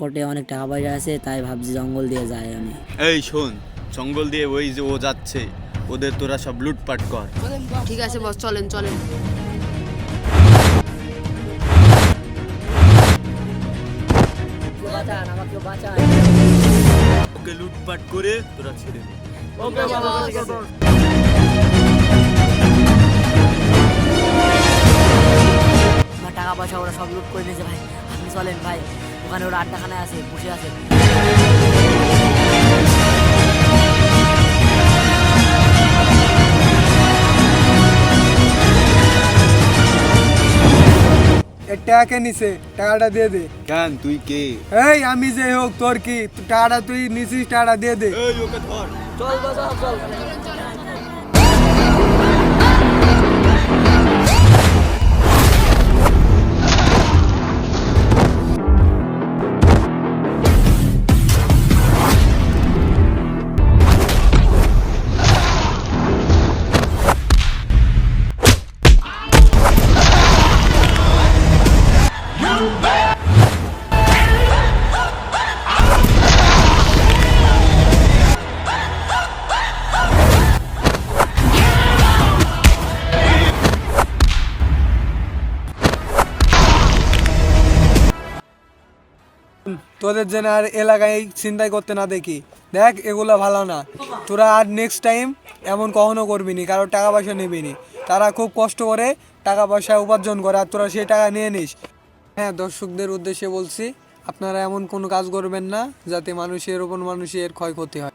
পকেটে অনেক টাকা পয়সা আছে তাই ভাবছি জঙ্গল দিয়ে যাই আমি। এই শোন জঙ্গল দিয়ে ওই যে ও যাচ্ছে ওদের তোরা সব লুটপাট কর। ঠিক আছে বস চলেন চলেন। ওকে লুটপাট করে তোরা ছেড়ে দে। আমার টাকা পয়সা ওরা সব লুট করে নিয়েছে ভাই। আপনি চলেন ভাই। ওখানে ওরা আড্ডাখানায় আছে বসে আছে। নিছে টাকাটা দিয়ে দে। কেন তুই কে? এই আমি যে হোক তোর কি? টাকাটা তুই নিছিস টাকাটা দিয়ে দে। এই ওকে ধর। চল চল চল। তোদের যেন আর এলাকায় চিন্তাই করতে না দেখি। দেখ, এগুলো ভালো না। তোরা আর নেক্সট টাইম এমন কখনো করবি নি কারও টাকা পয়সা নিবি নি। তারা খুব কষ্ট করে টাকা পয়সা উপার্জন করে, আর তোরা সেই টাকা নিয়ে নিস। হ্যাঁ দর্শকদের উদ্দেশ্যে বলছি, আপনারা এমন কোনো কাজ করবেন না, যাতে মানুষের ওপর মানুষের ক্ষয়ক্ষতি হয়।